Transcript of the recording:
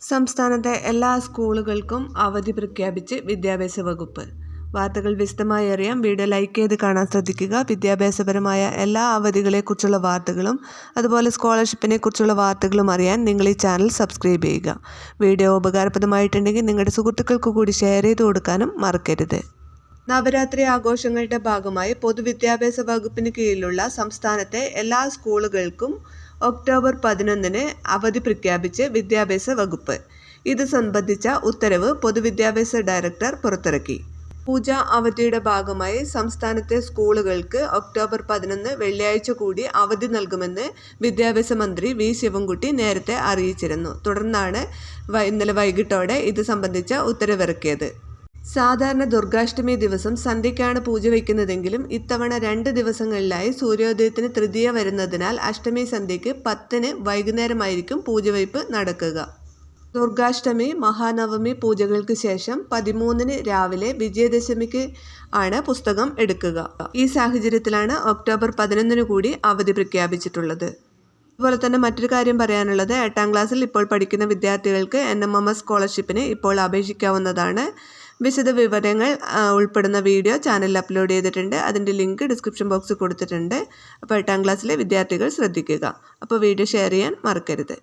സംസ്ഥാനത്തെ എല്ലാ സ്കൂളുകൾക്കും അവധി പ്രഖ്യാപിച്ച് വിദ്യാഭ്യാസ വകുപ്പ്. വാർത്തകൾ വിശദമായി അറിയാം. വീഡിയോ ലൈക്ക് ചെയ്ത് കാണാൻ ശ്രദ്ധിക്കുക. വിദ്യാഭ്യാസപരമായ എല്ലാ അവധികളെക്കുറിച്ചുള്ള വാർത്തകളും അതുപോലെ സ്കോളർഷിപ്പിനെ കുറിച്ചുള്ള വാർത്തകളും അറിയാൻ നിങ്ങൾ ഈ ചാനൽ സബ്സ്ക്രൈബ് ചെയ്യുക. വീഡിയോ ഉപകാരപ്രദമായിട്ടുണ്ടെങ്കിൽ നിങ്ങളുടെ സുഹൃത്തുക്കൾക്ക് കൂടി ഷെയർ ചെയ്ത് കൊടുക്കാനും മറക്കരുത്. നവരാത്രി ആഘോഷങ്ങളുടെ ഭാഗമായി പൊതുവിദ്യാഭ്യാസ വകുപ്പിന് കീഴിലുള്ള സംസ്ഥാനത്തെ എല്ലാ സ്കൂളുകൾക്കും ഒക്ടോബർ പതിനൊന്നിന് അവധി പ്രഖ്യാപിച്ച് വിദ്യാഭ്യാസ വകുപ്പ്. ഇത് സംബന്ധിച്ച ഉത്തരവ് പൊതുവിദ്യാഭ്യാസ ഡയറക്ടർ പുറത്തിറക്കി. പൂജ അവധിയുടെ ഭാഗമായി സംസ്ഥാനത്തെ സ്കൂളുകൾക്ക് ഒക്ടോബർ പതിനൊന്ന് വെള്ളിയാഴ്ച കൂടി അവധി നൽകുമെന്ന് വിദ്യാഭ്യാസ മന്ത്രി വി ശിവൻകുട്ടി നേരത്തെ അറിയിച്ചിരുന്നു. തുടർന്നാണ് ഇന്നലെ വൈകിട്ടോടെ ഇത് സംബന്ധിച്ച ഉത്തരവിറക്കിയത്. സാധാരണ ദുർഗാഷ്ടമി ദിവസം സന്ധ്യയ്ക്കാണ് പൂജ വയ്ക്കുന്നതെങ്കിലും ഇത്തവണ രണ്ട് ദിവസങ്ങളിലായി സൂര്യോദയത്തിന് തൃതീയ വരുന്നതിനാൽ അഷ്ടമി സന്ധ്യയ്ക്ക് പത്തിന് വൈകുന്നേരമായിരിക്കും പൂജവയ്പ് നടക്കുക. ദുർഗാഷ്ടമി മഹാനവമി പൂജകൾക്ക് ശേഷം പതിമൂന്നിന് രാവിലെ വിജയദശമിക്ക് ആണ് പുസ്തകം എടുക്കുക. ഈ സാഹചര്യത്തിലാണ് ഒക്ടോബർ പതിനൊന്നിന് കൂടി അവധി പ്രഖ്യാപിച്ചിട്ടുള്ളത്. അതുപോലെ തന്നെ മറ്റൊരു കാര്യം പറയാനുള്ളത് എട്ടാം ക്ലാസ്സിൽ ഇപ്പോൾ പഠിക്കുന്ന വിദ്യാർത്ഥികൾക്ക് എൻ എം എം എസ് സ്കോളർഷിപ്പിന് ഇപ്പോൾ അപേക്ഷിക്കാവുന്നതാണ്. വിശദ വിവരങ്ങൾ ഉൾപ്പെടുന്ന വീഡിയോ ചാനലിൽ അപ്ലോഡ് ചെയ്തിട്ടുണ്ട്. അതിന്റെ ലിങ്ക് ഡിസ്ക്രിപ്ഷൻ ബോക്സിൽ കൊടുത്തിട്ടുണ്ട്. അപ്പോൾ എട്ടാം ക്ലാസ്സിലെ വിദ്യാർത്ഥികൾ ശ്രദ്ധിക്കുക. അപ്പോൾ വീഡിയോ ഷെയർ ചെയ്യാൻ മറക്കരുത്.